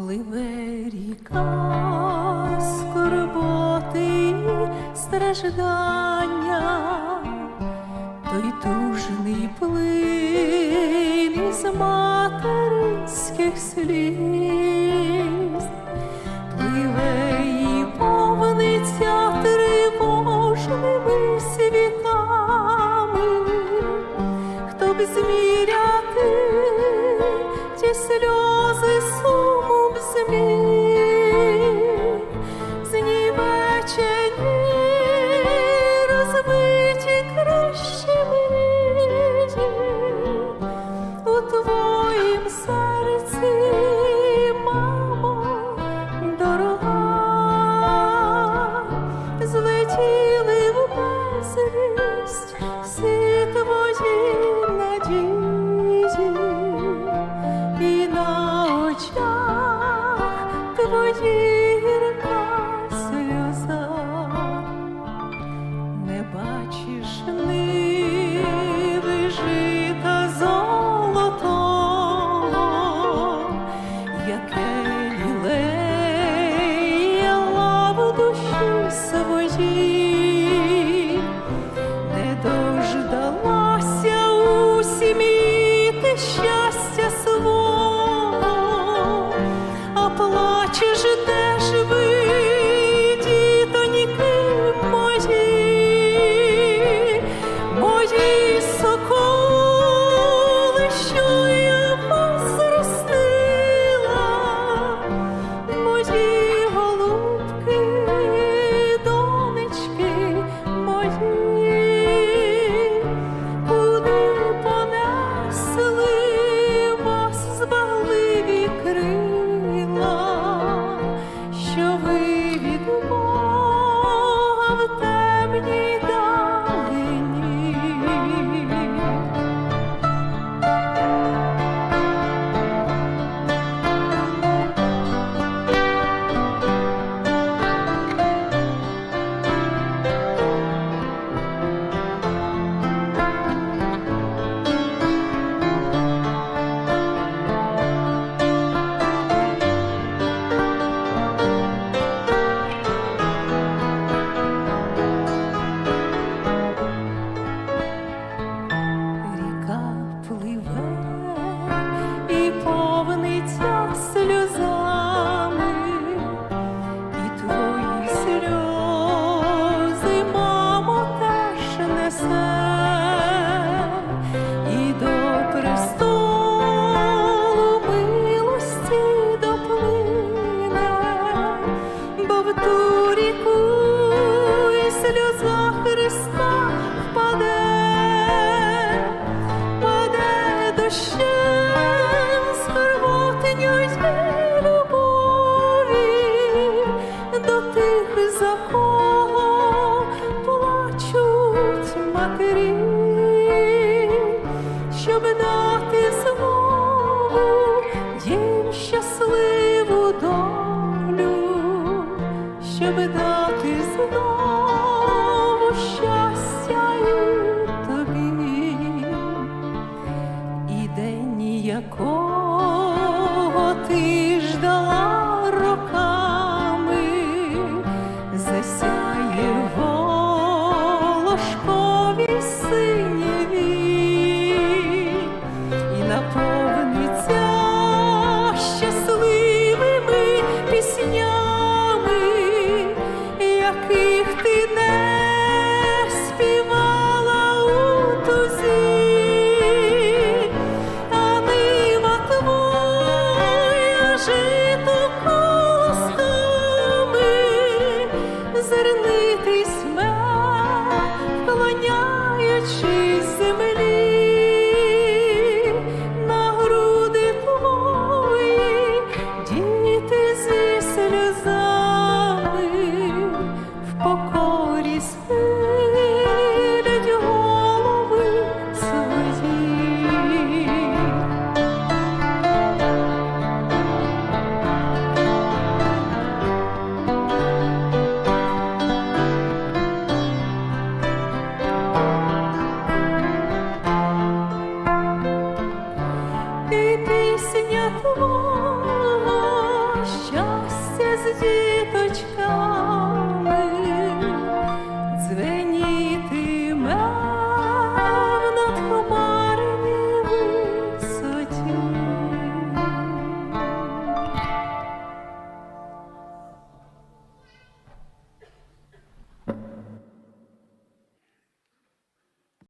Пливе ріка скорботи страждання, той тужний плин із материнських сліз пливе. you за кого плачуть матері, щоб дати знову їм щасливу долю, щоб дати знову щастя тобі, і день ніякого.